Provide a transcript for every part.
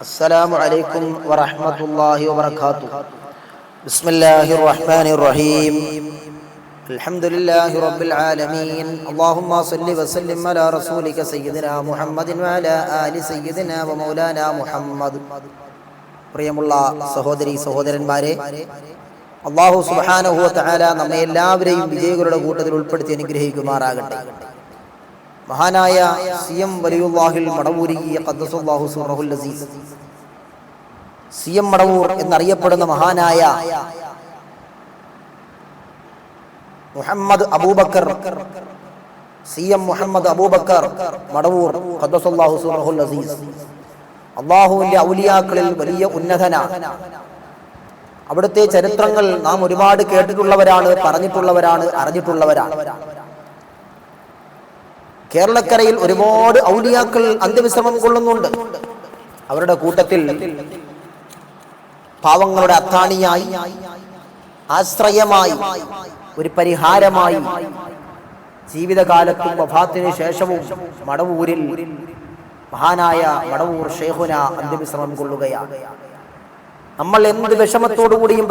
السلام عليكم ورحمة الله وبركاته بسم الله الرحمن الرحيم الحمد لله رب العالمين اللهم صل وسلم على رسولك سيدنا محمد وعلى آل سيدنا ومولانا محمد പ്രിയമുള്ള സഹോദരി സഹോദരന്മാരെ അള്ളാഹു സുബാനഹുവ തആല നമ്മെ എല്ലാവരെയും വിജയികളുടെ കൂട്ടത്തിൽ ഉൾപ്പെടുത്തി അനുഗ്രഹിക്കുമാറാകട്ടെ മഹാനായ സി എം വലിയുല്ലാഹിൽ മടവൂരി ഖദ്ദസുല്ലാഹു സുറഹുൽ അസീസ് സി എം മടവൂർ എന്നറിയപ്പെടുന്ന മഹാനായ മുഹമ്മദ് അബൂബക്കർ സി എം മുഹമ്മദ് അബൂബക്കർ മടവൂർ ഖദ്ദസുല്ലാഹു സുറഹുൽ അസീസ് അള്ളാഹുവിന്റെ ഔലിയാക്കളിൽ വലിയ ഉന്നതനാണ് അവിടുത്തെ ചരിത്രങ്ങൾ നാം ഒരുപാട് കേട്ടിട്ടുള്ളവരാണ് പറഞ്ഞിട്ടുള്ളവരാണ് അറിഞ്ഞിട്ടുള്ളവരാണ്. കേരളക്കരയിൽ ഒരുപാട് ഔലിയാക്കൾ അന്ത്യവിശ്രമം കൊള്ളുന്നുണ്ട്. അവരുടെ കൂട്ടത്തിൽ പാവങ്ങളുടെ അത്താണിയായി ആശ്രയമായി ഒരു പരിഹാരമായി ജീവിതകാലത്തും വഫാത്തിന് ശേഷവും മടവൂരിൽ മഹാനായ മടവൂർ ഷേഹുന അന്ത്യവിശ്രമം കൊള്ളുകയാണ്. നമ്മൾ എന്ത് വിഷമത്തോടുകൂടിയും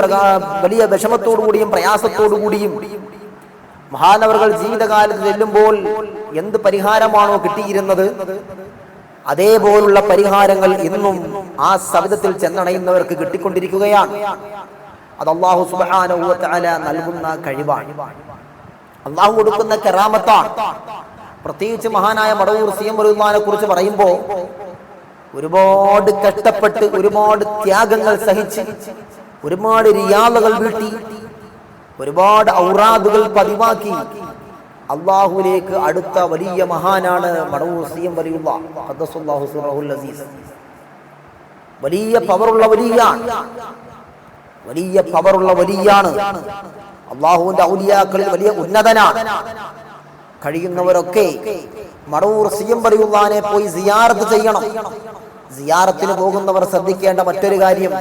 വലിയ വിഷമത്തോടുകൂടിയും പ്രയാസത്തോടുകൂടിയും മഹാനവറുകൾ ജീവിതകാലത്ത് ചെല്ലുമ്പോൾ എന്ത് പരിഹാരമാണോ കിട്ടിയിരുന്നത്? അതേപോലുള്ള പരിഹാരങ്ങൾ ഇന്നും ആ സവിധത്തിൽ ചെന്നണയുന്നവർക്ക് കിട്ടിക്കൊണ്ടിരിക്കുകയാണ്. അത് അള്ളാഹു സുബാന നൽകുന്ന കഴിവാണ്. അള്ളാഹു കൊടുക്കുന്ന കെറാമത്താണ്. പ്രത്യേകിച്ച് മഹാനായ മടവൂർ സി എം വരുമാനെ കുറിച്ച് പറയുമ്പോൾ ഒരുപാട് കഷ്ടപ്പെട്ട് ഒരുപാട് ത്യാഗങ്ങൾ സഹിച്ച് ഒരുപാട് റിയാദകൾ വീട്ടി ഒരുപാട് ഔറാദുകൾ പതിവാക്കി. അള്ളാഹുലേക്ക് അടുത്ത വലിയ മഹാനാണ് എം വലിയുള്ള വലിയ പവറുള്ള വലിയാണ് വലിയ പവറുള്ള വലിയാണ്. അള്ളാഹുവിന്റെ ഔലിയാക്കളിൽ വലിയ ഉന്നതനാണ്. കഴിയുന്നവരൊക്കെ മടവൂർ സിയം പറയുള്ളാനെ പോയി സിയാറത്ത് ചെയ്യണം. സിയാറത്തിന് പോകുന്നവർ ശ്രദ്ധിക്കേണ്ട മറ്റൊരു കാര്യം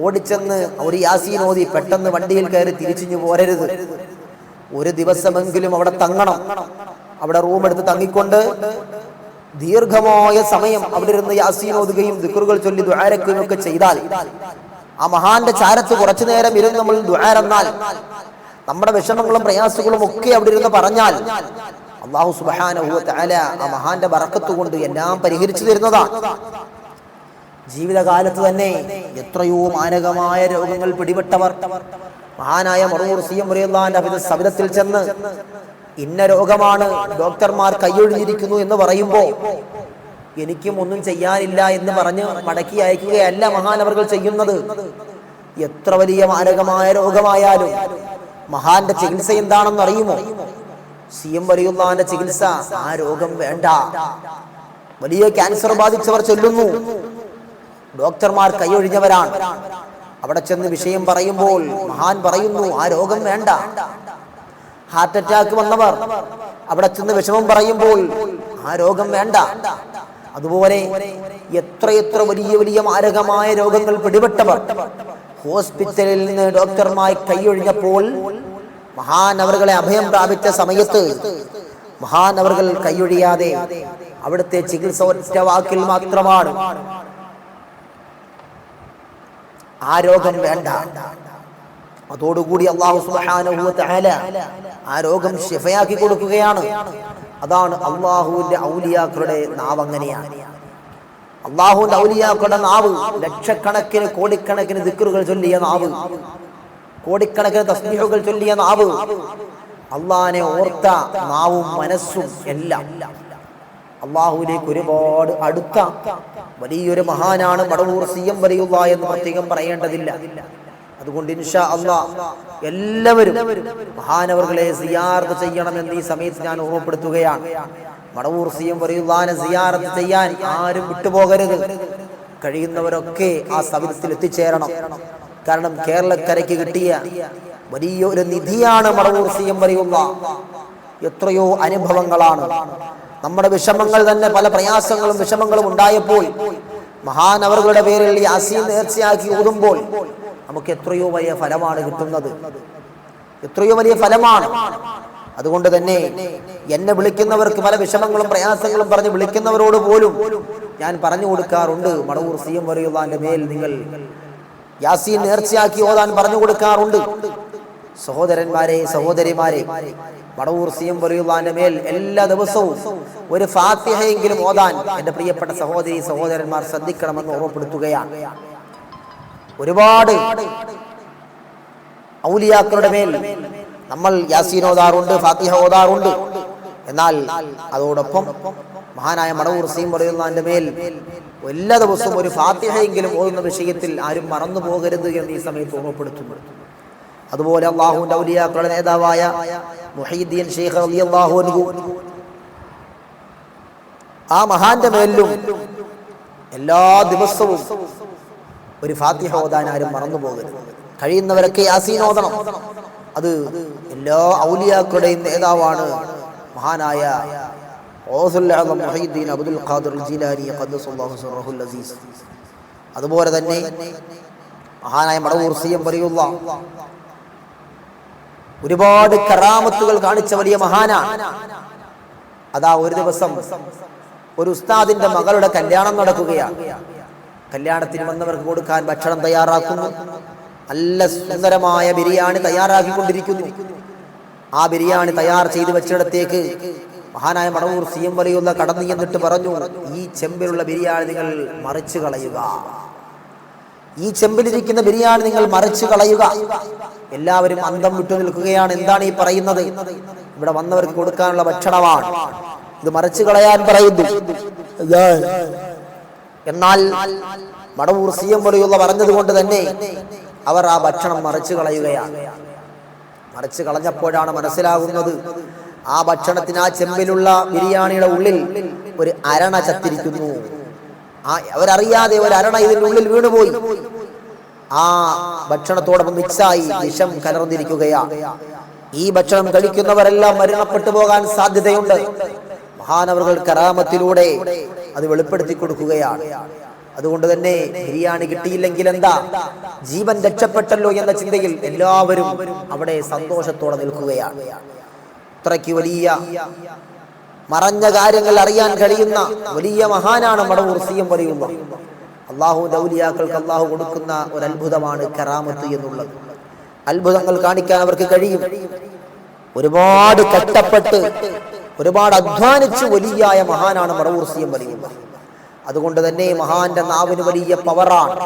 ഓടിച്ചെന്ന് ഒരു യാസീൻ ഓതി പെട്ടെന്ന് വണ്ടിയിൽ കയറി തിരിച്ചിഞ്ഞു പോരരുത്. ഒരു ദിവസമെങ്കിലും അവിടെ തങ്ങണം. അവിടെ റൂം എടുത്ത് തങ്ങിക്കൊണ്ട് ദീർഘമായ സമയം അവിടെ ഇരുന്ന് യാസീൻ ഓതുകയും ദിക്കറുകൾ ചൊല്ലി ദ്വാരക്കുകയും ഒക്കെ ചെയ്താൽ ആ മഹാന്റെ ചാരത്ത് കുറച്ചു നേരം ഇരുന്ന് നമ്മൾ ദ്വാരെന്നാൽ നമ്മുടെ വിഷമങ്ങളും പ്രയാസങ്ങളും ഒക്കെ അവിടെ ഇരുന്ന് പറഞ്ഞാൽ അള്ളാഹു സുബാന ആ മഹാന്റെ വറക്കത്തുകൊണ്ട് എല്ലാം പരിഹരിച്ചു തരുന്നതാണ് ജീവിതകാലത്ത് തന്നെ എത്രയോ മാനകമായ രോഗങ്ങൾ പിടിപെട്ടവർ. മഹാനായ മറൂർ സി എം മുറിയുള്ള സബിതത്തിൽ ചെന്ന് ഇന്ന രോഗമാണ് ഡോക്ടർമാർ കൈയൊഴിഞ്ഞിരിക്കുന്നു എന്ന് പറയുമ്പോൾ എനിക്കും ഒന്നും ചെയ്യാനില്ല എന്ന് പറഞ്ഞ് മടക്കി അയക്കുകയല്ല മഹാനവർകൾ ചെയ്യുന്നത്. എത്ര വലിയ മാരകമായ രോഗമായാലും മഹാന്റെ ചികിത്സ എന്താണെന്ന് അറിയുമോ? സി എം വലിയുള്ളാന്റെ ചികിത്സ ആ രോഗം വേണ്ട. വലിയ ക്യാൻസർ ബാധിച്ചവർ ചൊല്ലുന്നു. ഡോക്ടർമാർ കൈയൊഴിഞ്ഞവരാണ്. അവിടെ ചെന്ന് വിഷയം പറയുമ്പോൾ മഹാൻ പറയുന്നു ആ രോഗം വേണ്ട. ഹാർട്ട് അറ്റാക്ക് വന്നവർ അവിടെ ചെന്ന് വിഷമം പറയുമ്പോൾ ആ രോഗം വേണ്ട. അതുപോലെ എത്രയെത്ര വലിയ വലിയ മാരകമായ രോഗങ്ങൾ പിടിപെട്ടവർ ഹോസ്പിറ്റലിൽ നിന്ന് ഡോക്ടർമായി കൈയൊഴിഞ്ഞപ്പോൾ മഹാൻ അവരുടെ അഭയം പ്രാപിച്ച സമയത്ത് മഹാൻ അവർ കൈയൊഴിയാതെ അവിടുത്തെ ചികിത്സ ഒറ്റ വാക്കിൽ മാത്രമാണ് ആ രോഗം വേണ്ട. അതോടുകൂടി അള്ളാഹു സുബ്ഹാനഹു തആല ആ രോഗം ഷിഫയാക്കി കൊടുക്കുകയാണ്. അതാണ് അള്ളാഹുവിന്റെ ഔലിയാക്കളുടെ നാവ് അങ്ങനെയാണ്. അള്ളാഹുവിന്റെ ഔലിയാക്കളുടെ നാവ് ലക്ഷക്കണക്കിന് കോടിക്കണക്കിന് ദിക്കറുകൾ ചൊല്ലിയ നാവ് കോടിക്കണക്കിന് തസ്ബീഹുകൾ ചൊല്ലിയ നാവ്. അള്ളാഹിനെ ഓർത്ത നാവും മനസ്സും എല്ലാം. അള്ളാഹുവിലേക്ക് ഒരുപാട് അടുത്ത വലിയൊരു മഹാനാണ് മടവൂർ സി എം വലിയുള്ള എന്ന് പ്രത്യേകം പറയേണ്ടതില്ല. അതുകൊണ്ട് ഇൻഷാ അള്ളാ എല്ലാവരും മഹാനവർകളെ സിയാർത്ത് ചെയ്യണമെന്ന് ഈ സമയത്ത് ഞാൻ ഓർമ്മപ്പെടുത്തുകയാണ്. മടവൂർ സി എം വലിയുള്ളാനെ സിയാർത്ത് ചെയ്യാൻ ആരും വിട്ടുപോകരുത്. കഴിയുന്നവരൊക്കെ ആ സവിധത്തിൽ എത്തിച്ചേരണം. കാരണം കേരളക്കരയ്ക്ക് കിട്ടിയ വലിയൊരു നിധിയാണ് മടവൂർ സി എം വലിയുള്ള. എത്രയോ അനുഭവങ്ങളാണ്. നമ്മുടെ വിഷമങ്ങൾ തന്നെ പല പ്രയാസങ്ങളും വിഷമങ്ങളും ഉണ്ടായപ്പോൾ മഹാനവറുകളുടെ പേരിൽ ഈ യാസീൻ നേർച്ചയാക്കി ഓതുമ്പോൾ നമുക്ക് എത്രയോ വലിയ ഫലമാണ് കിട്ടുന്നത്. എത്രയോ വലിയ ഫലമാണ്. അതുകൊണ്ട് തന്നെ എന്നെ വിളിക്കുന്നവർക്ക് പല വിഷമങ്ങളും പ്രയാസങ്ങളും പറഞ്ഞ് വിളിക്കുന്നവരോട് പോലും ഞാൻ പറഞ്ഞു കൊടുക്കാറുണ്ട്. മടവൂർ സി എം വരെയുള്ളതിന്റെ മേൽ നിങ്ങൾ യാസീൻ നേർച്ചയാക്കി ഓതാൻ പറഞ്ഞു കൊടുക്കാറുണ്ട്. സഹോദരന്മാരെ സഹോദരിമാരെ മടവൂർ സി എം വലിയുള്ളാന്റെ മേൽ എല്ലാ ദിവസവും ഒരു ഫാത്തിഹയെങ്കിലും ഓതാൻ എന്റെ പ്രിയപ്പെട്ട സഹോദരി സഹോദരന്മാർ ശ്രദ്ധിക്കണമെന്ന് ഓർമ്മപ്പെടുത്തുകയാണ്. ഒരുപാട് ഔലിയാക്കളുടെ മേൽ നമ്മൾ യാസീൻ ഓതാറുണ്ട് ഫാത്തിഹ ഓതാറുണ്ട്. എന്നാൽ അതോടൊപ്പം മഹാനായ മടവൂർ സീം പറയുന്നതിന്റെ മേൽ എല്ലാ ദിവസവും ഒരു ഫാത്തിഹയെങ്കിലും ഓതുന്ന വിഷയത്തിൽ ആരും മറന്നു പോകരുത് എന്ന് ഈ സമയത്ത് ഓർമ്മപ്പെടുത്തുന്നു. അതുപോലെ അള്ളാഹുവിന്റെ ഔലിയാക്കളുടെ നേതാവായ മുഹീദ്ദീൻ ഷെയ്ഖ് റളിയല്ലാഹു അൻഹു. ആ മഹാന്റെ മേലിലും എല്ലാ ദിവസവും ഒരു ഫാത്തിഹ ഓതാൻ ആരും മറന്നു പോകരുത്. കഴിയുന്നവരൊക്കെ യാസീൻ ഓതണം. അത് എല്ലാ ഔലിയാക്കളുടെയും നേതാവാണ് മഹാനായ മുഹീദ്ദീൻ അബ്ദുൽ ഖാദിർ ജീലാനി അസീസ്. അതുപോലെ തന്നെ മഹാനായ മടവൂർ സി പറയുള്ള ഒരുപാട് കറാമത്തുകൾ കാണിച്ച വലിയ മഹാനാണ് അതാ ഒരു ദിവസം ഒരു ഉസ്താദിന്റെ മകളുടെ കല്യാണം നടക്കുകയാണ് കല്യാണത്തിന് വന്നവർക്ക് കൊടുക്കാൻ ഭക്ഷണം തയ്യാറാക്കുന്നു. നല്ല സുന്ദരമായ ബിരിയാണി തയ്യാറാക്കിക്കൊണ്ടിരിക്കുന്നു. ആ ബിരിയാണി തയ്യാർ ചെയ്ത് വെച്ചിടത്തേക്ക് മഹാനായ മടവൂർ എം വലിയുള്ള കടന്നു എന്നിട്ട് പറഞ്ഞു ഈ ചെമ്പിലുള്ള ബിരിയാണി നിങ്ങൾ മറിച്ചു കളയുക. ഈ ചെമ്പിലിരിക്കുന്ന ബിരിയാണി നിങ്ങൾ മറിച്ചു കളയുക. എല്ലാവരും അന്തം വിട്ടു നിൽക്കുകയാണ്. എന്താണ് ഈ പറയുന്നത്? ഇവിടെ വന്നവർക്ക് കൊടുക്കാനുള്ള ഭക്ഷണമാണ്. ഇത് മറിച്ചു കളയാൻ പറയുന്നു. എന്നാൽ മടവൂർ സി എം വലിയുള്ള പറഞ്ഞത് കൊണ്ട് തന്നെ അവർ ആ ഭക്ഷണം മറിച്ചു കളയുകയാണ്. മറിച്ചു കളഞ്ഞപ്പോഴാണ് മനസ്സിലാകുന്നത് ആ ഭക്ഷണത്തിന് ആ ചെമ്പിലുള്ള ബിരിയാണിയുടെ ഉള്ളിൽ ഒരു അരണ ചത്തിരിക്കുന്നു. ആ അവരറിയാതെ ഒരു അരണ ഇതിന്റെ ഉള്ളിൽ വീണുപോയി. ആ ഭക്ഷണത്തോടൊപ്പം മിക്സായി വിഷം കലർന്നിരിക്കുകയാണ് ഈ ഭക്ഷണം കഴിക്കുന്നവരെല്ലാം മരണപ്പെട്ടു പോകാൻ സാധ്യതയുണ്ട്. മഹാനവറുകൾ കരാമത്തിലൂടെ അത് വെളിപ്പെടുത്തി കൊടുക്കുകയാണ്. അതുകൊണ്ട് തന്നെ ബിരിയാണി കിട്ടിയില്ലെങ്കിൽ എന്താ? ജീവൻ രക്ഷപ്പെട്ടല്ലോ എന്ന ചിന്തയിൽ എല്ലാവരും അവിടെ സന്തോഷത്തോടെ നിൽക്കുകയാണ്. അത്രയ്ക്ക് വലിയ മറഞ്ഞ കാര്യങ്ങൾ അറിയാൻ കഴിയുന്ന വലിയ മഹാനാണ് മടവൂർ സി എം പറയുമ്പോൾ അള്ളാഹു ദൗലിയാക്കൾക്ക് അള്ളാഹു കൊടുക്കുന്ന ഒരു അത്ഭുതമാണ് കറാമത്ത് എന്നുള്ളത്. അത്ഭുതങ്ങൾ കാണിക്കാൻ അവർക്ക് കഴിയും. ഒരുപാട് കഷ്ടപ്പെട്ട് ഒരുപാട് അധ്വാനിച്ച് വലിയായ മഹാനാണ് മടവൂർ സി എം പറയുന്നത് അതുകൊണ്ട് തന്നെ മഹാന്റെ നാവിന് വലിയ പവറാണ്.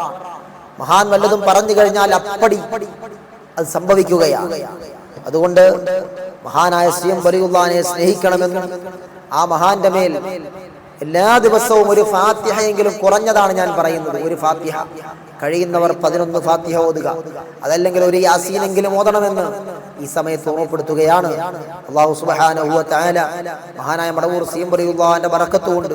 മഹാൻ വല്ലതും പറഞ്ഞു കഴിഞ്ഞാൽ അപ്പടി അത് സംഭവിക്കുകയാണ്. അതുകൊണ്ട് മഹാനായ സി എം വലിയുള്ളാനെ സ്നേഹിക്കണമെന്നും ആ മഹാന്റെ മേൽ എല്ലാ ദിവസവും ഒരു ഫാത്തിഹയെങ്കിലും കുറഞ്ഞതാണ് ഞാൻ പറയുന്നത്. ഒരു ഫാത്തിഹ. കഴിയുന്നവർ പതിനൊന്ന് ഫാത്തിഹ ഓതുക. അതല്ലെങ്കിൽ ഒരു യാസീനെങ്കിലും ഓതണമെന്ന് ഈ സമയത്ത് ഓർമ്മപ്പെടുത്തുകയാണ്. അള്ളാഹു സുബാന മഹാനായ മടവൂർ സി എം വലിയുള്ളാന്റെ ബറക്കത്തുകൊണ്ട്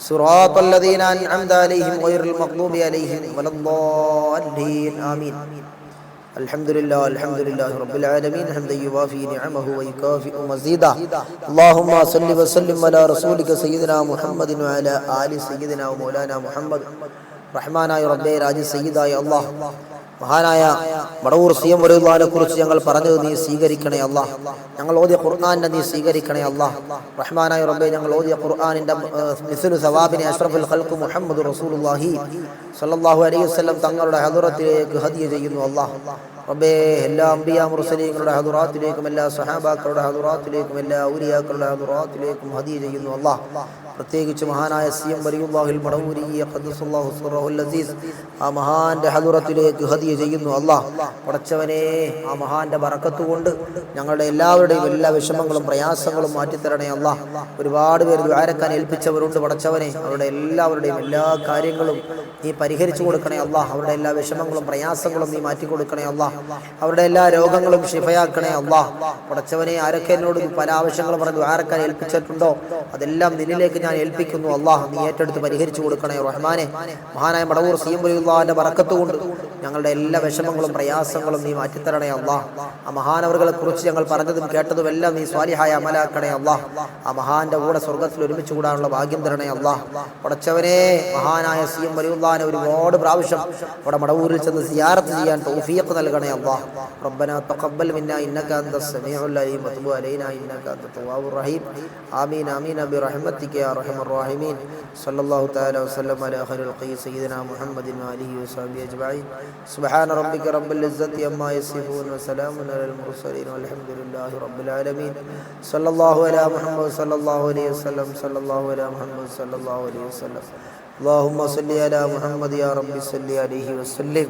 صراط الذين أنعمت عليهم غير المغضوب عليهم ولا الضالين آمين الحمد لله الحمد لله رب العالمين حمدا يوافي نعمه ويكافئ مزيدا اللهم صل وسلم على رسولك سيدنا محمد وعلى آل سيدنا ومولانا محمد റഹ്മാനായ റബ്ബേ രാജ സയ്യിദായ അള്ളാഹ് മഹാനായ മടവൂർ സി എം വരുവാനെ കുറിച്ച് ഞങ്ങൾ പറഞ്ഞത് നീ സ്വീകരിക്കണേ അല്ല ഞങ്ങൾ ഓതിയ ഖുർആാനെ നീ സ്വീകരിക്കണേ അല്ല റഹ്മാനായ റബ്ബെ ഞങ്ങൾ ഓതിയ ഖുർആാനിന്റെ മിസ്ലു സവാബിനെ അഷ്റഫുൽ ഖൽഖു മുഹമ്മദ് റസൂലുള്ളാഹി സ്വല്ലല്ലാഹു അലൈഹി വസല്ലം തങ്ങളുടെ ഹദറത്തിലേക്ക് ഹദിയ ചെയ്യുന്നു അല്ലാഹ്. റബ്ബേ എല്ലാ അമ്പിയ മുർസലീങ്ങളുടെ ഹദുറാത്തിലേക്കും എല്ലാ സഹാബാക്കളുടെ ഹദുറാത്തിലേക്കും എല്ലാ ഔലിയാക്കളുടെ ഹദുറാത്തിലേക്കും ഹദിയ ചെയ്യുന്നു അല്ലാഹ്. പ്രത്യേകിച്ച് മഹാനായ സി എം വലിയുബാഹിൽ മടവൂരി ഖദ്ദസുല്ലാഹു അസീസ് ആ മഹാന്റെ ഹദുറത്തിലേക്ക് ഹദിയ ചെയ്യുന്നു. അള്ളാഹ് പടച്ചവനെ ആ മഹാന്റെ ബറക്കത്ത് കൊണ്ട് ഞങ്ങളുടെ എല്ലാവരുടെയും എല്ലാ വിഷമങ്ങളും പ്രയാസങ്ങളും മാറ്റിത്തരണേ അള്ളാഹ് ഒരുപാട് പേര് ദ്വാരക്കാൻ ഏൽപ്പിച്ചവരുണ്ട് പടച്ചവനെ. അവരുടെ എല്ലാവരുടെയും എല്ലാ കാര്യങ്ങളും നീ പരിഹരിച്ചു കൊടുക്കണേ അള്ളാഹ് അവരുടെ എല്ലാ വിഷമങ്ങളും പ്രയാസങ്ങളും നീ മാറ്റി കൊടുക്കണേ അള്ളാഹ് അവരുടെ എല്ലാ രോഗങ്ങളും ശിഫയാക്കണേ അള്ളാഹ് പടച്ചവനെ ആരൊക്കെ എന്നോട് പല ആവശ്യങ്ങളും പറഞ്ഞ് ദ്വാരക്കാൻ ഏൽപ്പിച്ചിട്ടുണ്ടോ? അതെല്ലാം നിന്നിലേക്ക് ഞാൻ ഏൽപ്പിക്കുന്നു. അള്ളാഹു നീ ഏറ്റെടുത്ത് പരിഹരിച്ചു കൊടുക്കണേ റഹ്മാനെ. മഹാനായ മടവൂർ സീമുല്ലാന്റെ ബറക്കത്ത് കൊണ്ട് ഞങ്ങളുടെ എല്ലാ വിഷമങ്ങളും പ്രയാസങ്ങളും നീ മാറ്റിത്തരണേ അള്ളാഹ് ആ മഹാനവറുകളെ കുറിച്ച് ഞങ്ങൾ പറഞ്ഞതും കേട്ടതും എല്ലാം നീ സ്വാലിഹായ അമലാക്കണേ അള്ളാഹ് ആ മഹാന്റെ കൂടെ സ്വർഗത്തിൽ ഒരുമിച്ച് കൂടാനുള്ള ഭാഗ്യം തരണേ അള്ളാഹ് പടച്ചവനെ മഹാനായ സി എം വലിയുള്ളാനെ ഒരുപാട് പ്രാവശ്യം അവിടെ മടവൂരിൽ ചെന്ന് സിയാറത്ത് ചെയ്യാൻ തൗഫീഖ് നൽകണേ അള്ളാഹ് ربنا تقبل منا انك انت السميع العليم وتب علينا انك انت التواب الرحيم امين امين برحمتك يا ارحم الراحمين صلى الله تعالى وسلم على خير القي سيدنا محمد واله وصحبه اجمعين سبحان ربك رب العزه عما يصفون وسلام على المرسلين والحمد لله رب العالمين صلى الله على محمد صلى الله عليه وسلم صلى الله على محمد صلى الله عليه وسلم اللهم صل على محمد يا رب صل عليه وسلم